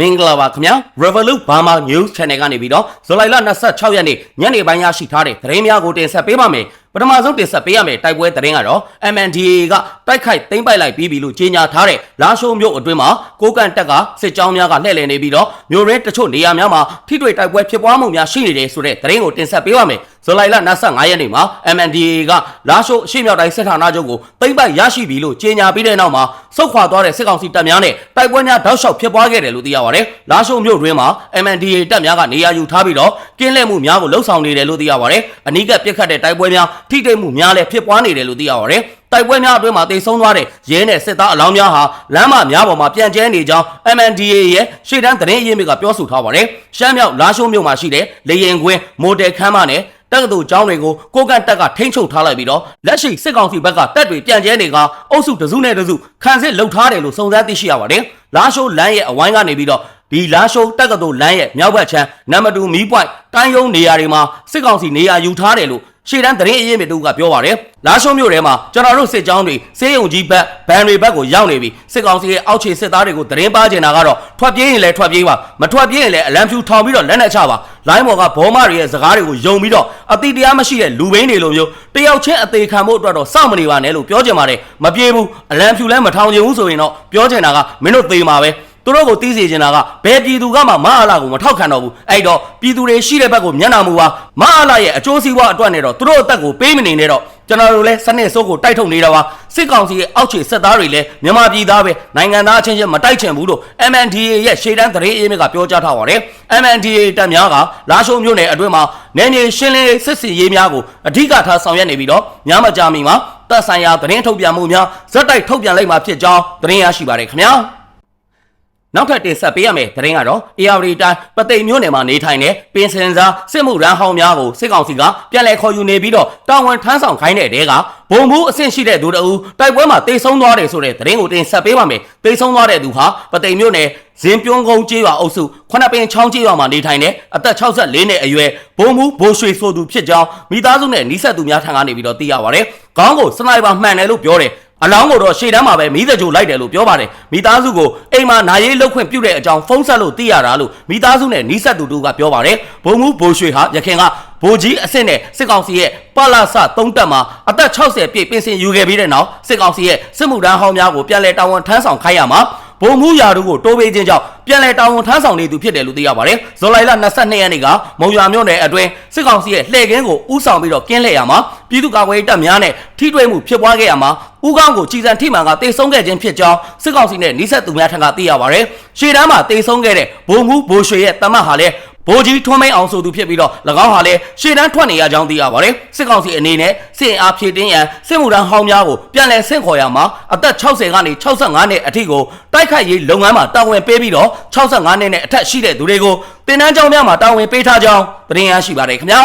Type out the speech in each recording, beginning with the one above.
မင်္ဂလာပါခင်ဗျာ Revolut Burma News Channel ကနေပြီးတော့ဇူလိုင်လ26ရက်နေ့ညနေပိုင်းရရှိထားတဲ့သတင်းများကိုတင်ဆက်ပေးပါမယ်ပထမဆုံးတင်ဆက်ပေးရမယ့်တိုက်ပွဲသတင်းကတော့ MNDAA ကတိုက်ခိုက်သိမ်းပိုက်လိုက်ပြီးပြီလို့ကြေညာထားတဲ့လာရှိုးမြို့အတွင်းမှာကိုကန်တက်ကစစ်ကြောင်းများကလှည့်လည်နေပြီးတော့မြို့ရင်းတချို့နေရာများမှာထိတွေ့တိုက်ပွဲဖြစ်ပွားမှုများရှိနေတယ်ဆိုတဲ့သတင်းကိုတင်ဆက်ပေးပါမယ် ဇူလိုင်လ25ရက်နေ့မှာ MNDAA ကလာရှိုးအရှိမြောက်တိုင်းစစ်ဌာနချုပ်ကိုသိမ်းပိုက်ရရှိပြီလို့ကြေညာပြီးတဲ့နောက်မှာစုခွာသွားတဲ့စစ်ကောင်စီတပ်များနဲ့တိုက်ပွဲများတောက်လျှောက်ဖြစ်ပွားခဲ့တယ်လို့သိရပါတယ်။လာရှိုးမြို့တွင်းမှာ MNDAA တပ်များကနေရာယူထားပြီးတော့ကင်းလှည့်မှုများကိုလှုပ်ဆောင်နေတယ်လို့သိရပါတယ်။အနီးကပ်ပြစ်ခတ်တဲ့တိုက်ပွဲများထိတိတ်မှုများလည်းဖြစ်ပွားနေတယ်လို့သိရပါတယ်။တိုက်ပွဲများအတွင်းမှာတိတ်ဆုံးသွားတဲ့ရဲနဲ့စစ်သားအလောင်းများဟာလမ်းမများပေါ်မှာပြန့်ကျဲနေကြောင်း MNDAA ရဲ့ရှေ့တန်းသတင်းရင်းမြစ်ကပြောဆိုထားပါတယ်။ရှမ်းမြောက်လာရှိုးမြို့မှာရှိတဲ့လေရင်ကွင်းမိုတယ်ခမ်းမနဲ့ တက္ကသိုလ်ကျောင်းတွေကိုကိုကန့်တက်ကထိန်းချုပ်ထားလိုက်ပြီးတော့လက်ရှိစစ်ကောင်စီဘက်ကတပ်တွေပြန်ကျဲနေကအုပ်စုတစုနဲ့တစုခံစစ်လှုပ်ထားတယ်လို့စုံစမ်းသိရှိရပါတယ်။လာရှိုးလမ်းရဲ့အဝိုင်းကနေပြီးတော့ဒီလာရှိုးတက္ကသိုလ်လမ်းရဲ့မြောက်ဘက်ခြမ်းနံပါတ်2မီးပွိုင်တိုင်းရုံးနေရာတွေမှာစစ်ကောင်စီနေရာယူထားတယ်လို့ ရှေ့တန်းသတင်းအရေးမြစ်တို့ကပြောပါတယ်။လာရှုံးမြို့ထဲမှာကျွန်တော်တို့စစ်ကြောင်းတွေစေးရုံကြီးဘက်ဘန်တွေဘက်ကိုရောက်နေပြီစစ်ကောင်စီရဲ့အောက်ခြေစစ်သားတွေကိုသတင်းပါကျင်တာကတော့ထွက်ပြေးရင်လည်းထွက်ပြေးပါမထွက်ပြေးရင်လည်းအလံဖြူထောင်ပြီးတော့လက်နဲ့ချပါလိုင်းပေါ်ကဘောမတွေရဲ့စကားတွေကိုယုံပြီးတော့အတိတရားမရှိတဲ့လူဘိန်းတွေလိုမျိုးတယောက်ချင်းအသေးခံဖို့အတွက်တော့စောင့်မနေပါနဲ့လို့ပြောချင်ပါတယ်မပြေဘူးအလံဖြူလည်းမထောင်ချင်ဘူးဆိုရင်တော့ပြောချင်တာကမင်းတို့သေမှာပဲ သူတို့ကိုတီးစီချင်တာကဘယ်ပြည်သူကမှမအားလာကိုမထောက်ခံတော့ဘူးအဲ့တော့ပြည်သူတွေရှိတဲ့ဘက်ကိုမျက်နှာမူပါမအားလာရဲ့အကျိုးစီးပွားအတွက်နဲ့တော့သူတို့အသက်ကိုပေးမနေနဲ့တော့ကျွန်တော်တို့လည်းစနစ်စိုးကိုတိုက်ထုတ်နေတာပါစစ်ကောင်စီရဲ့အောက်ခြေစစ်သားတွေလည်းမြန်မာပြည်သားပဲနိုင်ငံသားအချင်းချင်းမတိုက်ချင်ဘူးလို့ MNDAA ရဲ့ရှေ့တန်းသတင်းအင်းမြစ်ကပြောကြားထားပါတယ် MNDAA တပ်များကလာရှုံမြို့နယ်အတွင်းမှာနယ်မြေရှင်းလင်းရေးစစ်စင်ရေးများကိုအဓိကထားဆောင်ရွက်နေပြီးတော့ညမကြာမီမှာတပ်ဆိုင်ရာသတင်းထုတ်ပြန်မှုများဇက်တိုက်ထုတ်ပြန်လိုက်မှာဖြစ်ကြောင်းသတင်းရရှိပါတယ်ခင်ဗျာ နောက်ထပ်တင်ဆက်ပေးရမယ့်သတင်းကတော့ AR တိုင်းပသိမ်မြို့နယ်မှာနေထိုင်တဲ့ပင်စင်စာစစ်မှုရန်ဟောင်းများကိုစစ်ကောင်စီကပြန်လည်ခေါ်ယူနေပြီးတော့တာဝန်ထမ်းဆောင်ခိုင်းတဲ့တဲကဘုံဘူးအဆင့်ရှိတဲ့သူတအူတိုက်ပွဲမှာတိတ်ဆုံးသွားတယ်ဆိုတဲ့သတင်းကိုတင်ဆက်ပေးပါမယ်တိတ်ဆုံးသွားတဲ့သူဟာပသိမ်မြို့နယ်ဇင်ပြုံးကုန်းကျေးရွာအုပ်စုခုနှစ်ပင်ချောင်းကျေးရွာမှာနေထိုင်တဲ့အသက်64နှစ်အရွယ်ဘုံဘူးဘိုးရွှေဆိုသူဖြစ်ကြောင်းမိသားစုနဲ့နှိဆက်သူများထံကနေပြီးတော့သိရပါတယ်။ခေါင်းကိုစနိုက်ပါမှန်တယ်လို့ပြောတယ်။ အလောင်းကိုတော့ရှေ့တန်းမှာပဲမိသက်ကြိုလိုက်တယ်လို့ပြောပါတယ်မိသားစုကိုအိမ်မှာနာရေးလောက်ခွင့်ပြုတဲ့အကြောင်းဖုန်းဆက်လို့သိရတာလို့မိသားစုနဲ့နီးစပ်သူတို့ကပြောပါတယ်ဘုံမူဘိုးရွှေဟာရခင်ကဘိုးကြီးအစ်စ်နဲ့စစ်ကောင်စီရဲ့ပလာဆသုံးတက်မှာအသက်60ပြည့်ပြင်ဆင်ယူခဲ့ပြီးတဲ့နောက်စစ်ကောင်စီရဲ့စစ်မှုထမ်းဟောင်းများကိုပြန်လည်တာဝန်ထမ်းဆောင်ခိုင်းရမှာ ဘုံမူရာတို့ကိုတိုးပေးခြင်းကြောင့်ပြန်လည်တာဝန်ထမ်းဆောင်နေသူဖြစ်တယ်လို့သိရပါတယ်။ဇူလိုင်လ22ရက်နေ့ကမုံရွာမြို့နယ်အတွင်းစစ်ကောင်စီရဲ့လှည့်ကင်းကိုဥဆောင်ပြီးတော့ကင်းလှည့်ရမှာပြည်သူ့ကာကွယ်ရေးတပ်များနဲ့ထိတွေ့မှုဖြစ်ပွားခဲ့ရမှာဥကောင်းကိုကြီးစံထိမှန်ကတေဆုံးခဲ့ခြင်းဖြစ်ကြောင်းစစ်ကောင်စီနဲ့နှိဆက်သူများထံကသိရပါတယ်။ရှေ့တန်းမှာတေဆုံးခဲ့တဲ့ဘုံမူဘိုးရွှေရဲ့တမတ်ဟာလည်း ဘိုးကြီးထွန်းမိန်အောင်ဆိုသူဖြစ်ပြီးတော့၎င်းဟာလည်းရှေ့တန်းထွက်နေရကြောင်းသိရပါတယ်စစ်ကောင်စီအနေနဲ့စစ်အားဖြည့်တင်းရန်စစ်မှုထမ်းဟောင်းများကိုပြန်လည်ဆင့်ခေါ်ရမှာအသက်60ကနေ65နှစ်အထိကိုတိုက်ခိုက်ရေးလုပ်ငန်းမှာတာဝန်ပေးပြီးတော့65နှစ်နဲ့အထက်ရှိတဲ့သူတွေကိုတင်တန်းကျောင်းများမှာတာဝန်ပေးထားကြောင်းသတင်းရရှိပါတယ်ခင်ဗျာ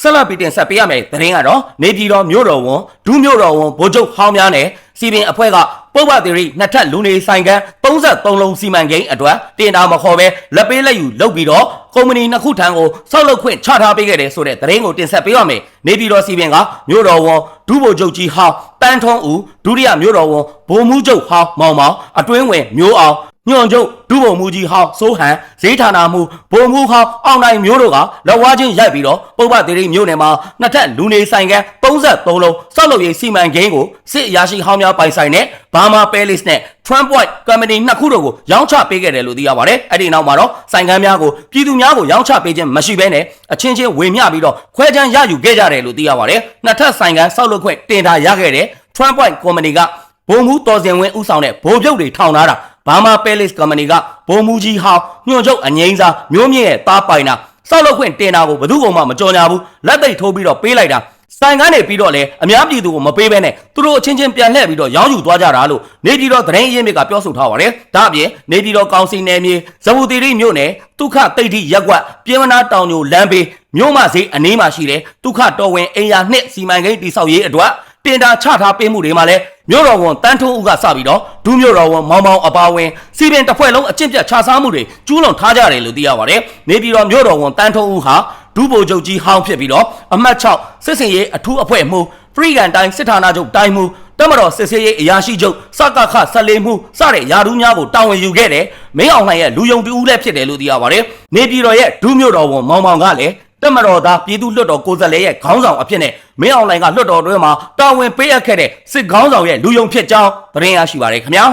ဆက်လက်ပြီးတင်ဆက်ပေးရမယ့်သတင်းကတော့နေပြည်တော်မြို့တော်ဝန်ဒုမြို့တော်ဝန်ဗိုလ်ချုပ်ဟောင်းများနဲ့စီပင်အဖွဲ့က ပုဗ္ဗသီရိနှစ်ထပ်လူနေဆိုင်ကန်33လုံးစီမံကိန်းအတွက်တင်တာမခေါ်ပဲလက်ပေးလက်ယူလုပ်ပြီးတော့ကုမ္ပဏီနှစ်ခုထံကိုစောက်လုပ်ခွင့်ချထားပေးခဲ့တယ်ဆိုတဲ့သတင်းကိုတင်ဆက်ပေးရမယ်။နေပြည်တော်စီပင်ကမြို့တော်ဝန်ဒုဗိုလ်ချုပ်ကြီးဟောင်းတန်းထုံးဦးဒုတိယမြို့တော်ဝန်ဗိုလ်မှူးချုပ်ဟောင်းမောင်မောင်အတွင်းဝင်မျိုးအောင် ညွန့်ချုပ်ဒုဗိုလ်မှူးကြီးဟောင်းစိုးဟန်ဈေးဌာနမှဗိုလ်မှူးဟောင်းအောင်နိုင်မျိုးတို့ကလက်ဝါးချင်းရိုက်ပြီးတော့ပုဗ္ဗသီရိမြို့နယ်မှာနှစ်ထပ်လူနေဆိုင်ကန်33လုံးစောက်လုပ်ရေးစီမံကိန်းကိုစစ်အရာရှိဟောင်းများပိုင်ဆိုင်တဲ့ဘာမာပဲလစ်နဲ့ Trump Point Company နှစ်ခုတို့ကိုရောင်းချပေးခဲ့တယ်လို့သိရပါတယ်။အဲ့ဒီနောက်မှာတော့ဆိုင်ကန်းများကိုပြည်သူများကိုရောင်းချပေးခြင်းမရှိဘဲနဲ့အချင်းချင်းဝေမျှပြီးတော့ခွဲခြမ်းရယူခဲ့ကြတယ်လို့သိရပါတယ်။နှစ်ထပ်ဆိုင်ကန်းစောက်လုပ်ခွင့်တင်ထားရခဲ့တဲ့ Trump Point Company ကဘုံမှုတော်စင်ဝင်းဥဆောင်တဲ့ဗိုလ်ချုပ်တွေထောင်ထားတာ ဘာမာပဲလစ် Company ကဘုံမှုကြီးဟောင်းညွန့်ချုပ်အငိမ့်စားမျိုးမြင့်ရဲ့တားပိုင်တာစောက်လုပ်ခွင့်တင်တာကိုဘယ်သူမှမကြော်ညာဘူးလက်သိပ်ထိုးပြီးတော့ပေးလိုက်တာဆိုင်ကနေပြီးတော့လေအများပြည်သူကိုမပေးဘဲနဲ့သူတို့အချင်းချင်းပြန်လှည့်ပြီးတော့ရောင်းယူသွားကြတာလို့နေပြည်တော်သတင်းအရင်းမြစ်ကပြောဆိုထားပါတယ်။ဒါအပြင်နေပြည်တော်ကောင်စီနယ်မြေဇဝူတီရိမြို့နယ်ဒုက္ခတိတ်တိရက်ကွက်ပြည်မနာတောင်ညိုလမ်းဘေးမြို့မဈေးအနီးမှာရှိတဲ့ဒုက္ခတော်ဝင်အိမ်ယာနှစ်စီမံကိန်းတိဆောက်ရေးအတွက်တင်တာချထားပေးမှုတွေမှာလည်းမြို့တော်ဝန်တန်းထုံးဦးကစပြီးတော့ ဒူးမြို့တော်ဝန်မောင်မောင်အပါဝင်စီပင်တစ်ဖွဲ့လုံးအကျင့်ပြတ်ခြားစားမှုတွေကျူးလွန်ထားကြတယ်လို့သိရပါတယ်။နေပြည်တော်မြို့တော်ဝန်တန်းထုံးဦးဟာဒူးဗိုလ်ချုပ်ကြီးဟောင်းဖြစ်ပြီးတော့အမှတ်6စစ်စင်ရေးအထူးအဖွဲ့မှူးဖရီဂန်တိုင်းစစ်ဌာနချုပ်တိုင်းမှူးတမတော်စစ်ဆေးရေးအရာရှိချုပ်စကခဆက်လေးမှုစတဲ့ယာဒူးများကိုတာဝန်ယူခဲ့တယ်မင်းအောင်လှိုင်ရဲ့လူယုံတူဦးလည်းဖြစ်တယ်လို့သိရပါတယ်နေပြည်တော်ရဲ့ဒူးမြို့တော်ဝန်မောင်မောင်ကလည်း တမတော်သားပြည်သူလွတ်တော်ကိုယ်စားလှယ်ရဲ့ခေါင်းဆောင်အဖြစ်နဲ့မင်းအောင်လှိုင်ကလွတ်တော်တွင်းမှာတာဝန်ပေးအပ်ခဲ့တဲ့စစ်ခေါင်းဆောင်ရဲ့လူယုံဖြစ်ကြောင်းသတင်းရရှိပါတယ်ခင်ဗျာ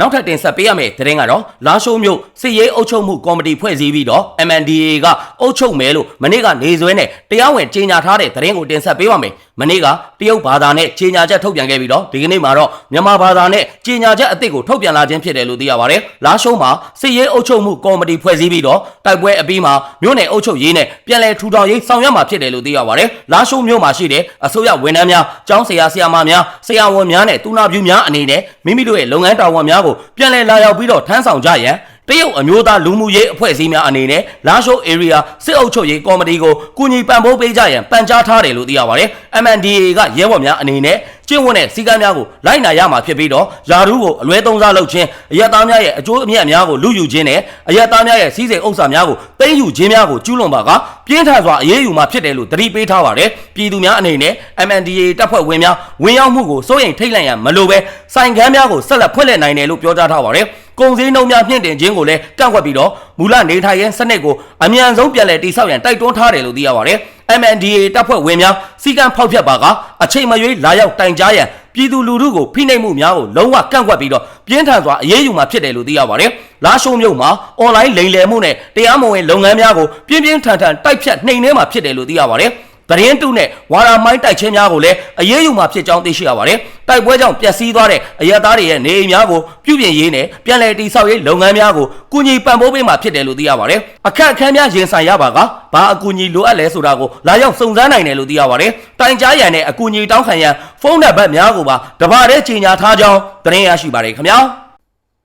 နောက်ထပ်တင်ဆက်ပေးရမယ့်သတင်းကတော့လာရှိုးမြို့စစ်ရေးအုပ်ချုပ်မှုကော်မတီဖွဲ့စည်းပြီးတော့ MNDAA ကအုပ်ချုပ်မယ်လို့မနေ့ကနေဆွဲနဲ့တရားဝင်ကြေညာထားတဲ့သတင်းကိုတင်ဆက်ပေးပါမယ်။ မနေ့ကတရုတ်ဘာသာနဲ့ကြေညာချက်ထုတ်ပြန်ခဲ့ပြီးတော့ဒီကနေ့မှာတော့မြန်မာဘာသာနဲ့ကြေညာချက်အသစ်ကိုထုတ်ပြန်လာခြင်းဖြစ်တယ်လို့သိရပါတယ်။လာရှိုးမှာစစ်ရေးအုပ်ချုပ်မှုကော်မတီဖွဲ့စည်းပြီးတော့တိုက်ပွဲအပြီးမှာမြို့နယ်အုပ်ချုပ်ရေးနဲ့ပြည်လဲထူထောင်ရေးဆောင်ရွက်မှာဖြစ်တယ်လို့သိရပါတယ်။လာရှိုးမြို့မှာရှိတဲ့အစိုးရဝန်ထမ်းများ၊ကျောင်းဆရာဆရာမများ၊ဆရာဝန်များနဲ့တူနာပြူများအနေနဲ့မိမိတို့ရဲ့လုပ်ငန်းတာဝန်များကိုပြန်လည်လာရောက်ပြီးတော့ထမ်းဆောင်ကြရန် တရုတ်အမျိုးသားလူမှုရေးအဖွဲ့အစည်းများအနေနဲ့လာရှိုး area စစ်အုပ်ချုပ်ရေးကော်မတီကိုကူညီပံ့ပိုးပေးကြရန်ပန်ကြားထားတယ်လို့သိရပါတယ်။ MNDAA ကရဲဘော်များအနေနဲ့ကျင့်ဝတ်တဲ့စီကံများကိုလိုက်နာရမှာဖြစ်ပြီးတော့ယာရုကိုအလွဲသုံးစားလုပ်ခြင်းအရက်သားများရဲ့အကျိုးအမြတ်များကိုလူယူခြင်းနဲ့အရက်သားများရဲ့စီးစိမ်ဥစ္စာများကိုသိမ်းယူခြင်းများကိုကျူးလွန်ပါကပြင်းထန်စွာအရေးယူမှာဖြစ်တယ်လို့တတိပေးထားပါတယ်။ပြည်သူများအနေနဲ့ MNDAA တပ်ဖွဲ့ဝင်များဝင်ရောက်မှုကိုစိုးရိမ်ထိတ်လန့်ရန်မလိုပဲစိုင်ကမ်းများကိုဆက်လက်ဖွင့်လှစ်နိုင်တယ်လို့ပြောကြားထားပါတယ်။ ကုန်စည်နှုန်းများမြင့်တင်ခြင်းကိုလည်းကန့်ကွက်ပြီးတော့မူလနေထိုင်ရေးစနစ်ကိုအမြန်ဆုံးပြန်လည်တည်ဆောက်ရန်တိုက်တွန်းထားတယ်လို့သိရပါတယ်။ MNDAA တပ်ဖွဲ့ဝင်များစီကံဖောက်ဖျက်ပါကအချိန်မရွေးလာရောက်တိုင်ကြားရန်ပြည်သူလူထုကိုဖိနှိပ်မှုများကိုလုံးဝကန့်ကွက်ပြီးတော့ပြင်းထန်စွာအရေးယူမှာဖြစ်တယ်လို့သိရပါတယ်။လာရှိုးမြို့မှာအွန်လိုင်းလိမ်လည်မှုနဲ့တရားမဝင်လုပ်ငန်းများကိုပြင်းပြင်းထန်ထန်တိုက်ဖြတ်နှိမ်နင်းမှာဖြစ်တယ်လို့သိရပါတယ်။ သတင်းတုနဲ့ဝါရာမိုင်းတိုက်ချင်းများကိုလည်းအရေးယူမှာဖြစ်ကြောင်းသိရှိရပါတယ်။တိုက်ပွဲကြောင့်ပျက်စီးသွားတဲ့အရက်သားတွေရဲ့နေအိမ်များကိုပြုပြင်ရေးနဲ့ပြန်လည်တည်ဆောက်ရေးလုပ်ငန်းများကိုကူညီပံ့ပိုးပေးမှာဖြစ်တယ်လို့သိရပါတယ်။အခက်အခဲများရင်ဆိုင်ရပါကဘာအကူအညီလိုအပ်လဲဆိုတာကိုလာရောက်စုံစမ်းနိုင်တယ်လို့သိရပါတယ်။တိုင်ကြားရန်နဲ့အကူအညီတောင်းခံရန်ဖုန်းနံပါတ်များကိုပါတပါးတည်းကြီးညာထားကြောင်းသတင်းရရှိပါတယ်ခင်ဗျာ။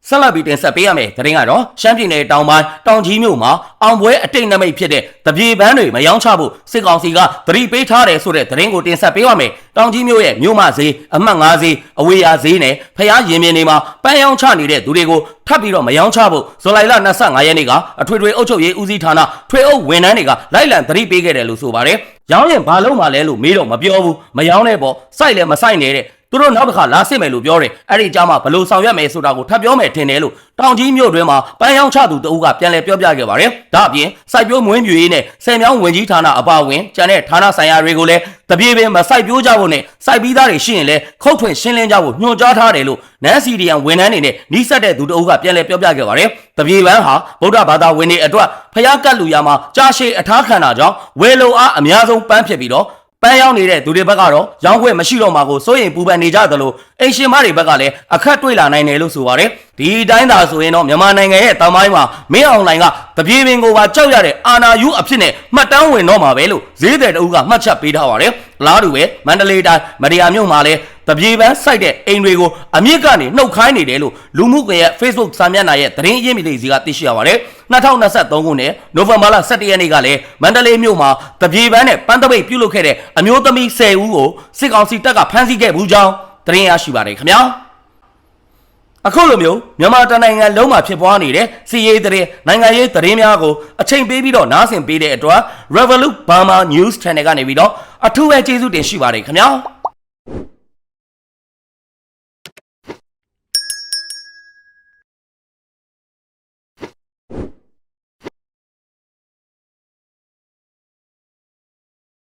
ဆက်လက်ပြီးတင်ဆက်ပေးရမယ်သတင်းကတော့ရှမ်းပြည်နယ်တောင်ပိုင်းတောင်ကြီးမြို့မှာအောင်ပွဲအတိတ်နမိတ်ဖြစ်တဲ့တပြေပန်းတွေမယောင်းချဖို့စစ်ကောင်စီကသတိပေးထားတယ်ဆိုတဲ့သတင်းကိုတင်ဆက်ပေးရမယ်တောင်ကြီးမြို့ရဲ့မြို့မဈေးအမှတ်5ဈေးအဝေးရဈေးနဲ့ဖျားရင်မြင်တွေမှာပန်းယောင်းချနေတဲ့သူတွေကိုထပ်ပြီးတော့မယောင်းချဖို့ဇွန်လ25ရက်နေ့ကအထွေထွေအုပ်ချုပ်ရေးဦးစီးဌာနထွေအုပ်ဝန်ထမ်းတွေကလိုက်လံသတိပေးခဲ့တယ်လို့ဆိုပါတယ်ရောင်းရင်ဘာလို့မှလဲလို့မေးတော့မပြောဘူးမယောင်းတဲ့ပေါ့စိုက်လည်းမစိုက်နေတဲ့ သူတို့နောက်တစ်ခါလာစစ်မယ်လို့ပြောတယ်အဲ့ဒီကြားမှာဘလို့ဆောင်ရွက်မယ်ဆိုတာကိုထပ်ပြောမယ်ထင်တယ်လို့တောင်ကြီးမြို့တွင်မှာပန်းရောင်းချသူတအုပ်ကပြန်လည်ပြောပြခဲ့ပါတယ်ဒါအပြင်စိုက်ပျိုးမွေးမြူရေးနဲ့ဆယ်မြောင်းဝင်ကြီးဌာနအပါအဝင်ကျန်တဲ့ဌာနဆိုင်ရာတွေကိုလည်းတပြေပင်မစိုက်ပျိုးကြဖို့နဲ့စိုက်ပြီးသားတွေရှိရင်လည်းခုတ်ထွင်ရှင်းလင်းကြဖို့ညွှန်ကြားထားတယ်လို့နန်းစီဒီယန်ဝန်ထမ်းတွေနဲ့နှိစက်တဲ့သူတအုပ်ကပြန်လည်ပြောပြခဲ့ပါတယ်တပြေပန်းဟာဗုဒ္ဓဘာသာဝင်တွေအတွက်ဖျားကတ်လူရမှာကြာရှည်အထားခံတာကြောင့်ဝေလုံအားအများဆုံးပန်းဖြစ်ပြီးတော့ ပန်းရောက်နေတဲ့သူတွေဘက်ကတော့ရောင်းခွင့်မရှိတော့မှာကိုစိုးရင်ပူပန်နေကြသလိုအိမ်ရှင်မတွေဘက်ကလည်းအခက်တွေ့လာနိုင်တယ်လို့ဆိုပါတယ်ဒီတိုင်းသာဆိုရင်တော့မြန်မာနိုင်ငံရဲ့တမိုင်းမှာမင်းအောင်လှိုင်ကတပြေပင်ကိုပါကြောက်ရတဲ့အာနာယူအဖြစ်နဲ့မှတ်တမ်းဝင်တော့မှာပဲလို့ဈေးတယ်တအုပ်ကမှတ်ချက်ပေးထားပါတယ်လားတူပဲမန္တလေးတိုင်းမရယာမြို့မှာလည်း တပြေပန်းစိုက်တဲ့အိမ်တွေကိုအမြင့်ကနေနှုတ်ခိုင်းနေတယ်လို့လူမှုကွန်ရက် Facebook စာမျက်နှာရဲ့သတင်းရင်းမြစ်တွေစီကသိရှိရပါတယ်2023ခုနှစ်နိုဝင်ဘာလ17ရက်နေ့ကလည်းမန္တလေးမြို့မှာတပြေပန်းနဲ့ပန်းတပိတ်ပြုတ်လုခဲ့တဲ့အမျိုးသမီး10ဦးကိုစစ်ကောင်စီတပ်ကဖမ်းဆီးခဲ့ဘူးကြောင်းသတင်းရရှိပါတယ်ခင်ဗျာအခုလိုမျိုးမြန်မာတနိုင်ငံလုံးမှာဖြစ်ပွားနေတဲ့စီရေးတဲ့နိုင်ငံရေးသတင်းများကိုအချိန်ပေးပြီးတော့နားဆင်ပေးတဲ့အတွက် Revolut Burma News Channel ကနေပြီးတော့အထူးပဲကျေးဇူးတင်ရှိပါတယ်ခင်ဗျာ